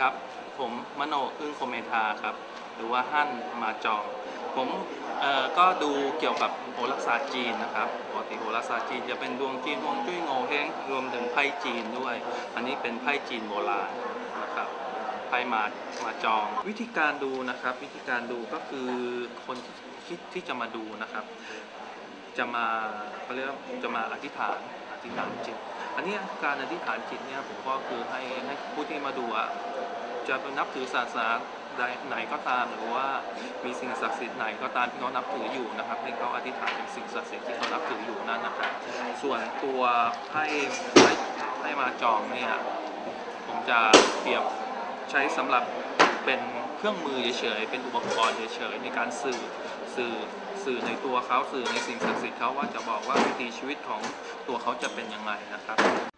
ครับ ผมมโนอึ้งโคเมทาครับ หรือว่าฮั่นมาจอง ผมก็ดูเกี่ยวกับโหราศาสตร์จีนนะครับปกติโหราศาสตร์จีนจะเป็นดวงจีนดวงจุ้ยโงเฮงรวมถึงไพ่จีนด้วย อันนี้เป็นไพ่จีนโบราณนะครับไพ่มามาจอง วิธีการดูนะครับ วิธีการดูก็คือคนที่ที่จะมาดูนะครับ จะมาเขาเรียกว่าจะมาอธิษฐานอธิษฐานจิต อันเนี้ยการอธิษฐานจิตเนี่ยผมก็คือให้ให้ผู้ที่มาดูอะจะเป็นนับถือศาสนาใดไหนก็ตามหรือว่ามีสิ่งศักดิ์สิทธิ์ไหนก็ตามที่เขานับถืออยู่นะครับ ให้เขาอธิษฐานถึงสิ่งศักดิ์สิทธิ์ที่เขานับถืออยู่นั่นนะครับ ส่วนตัวให้ให้ให้มาจองเนี่ยผมจะเปรียบใช้สำหรับเป็นเครื่องมือเฉยๆเป็นอุปกรณ์เฉยๆในการสื่อสื่อ สื่อในตัวเขาสื่อในสิ่งศักดิ์สิทธิ์เขาว่าจะบอกว่าวิถีชีวิตของตัวเขาจะเป็นยังไงนะครับ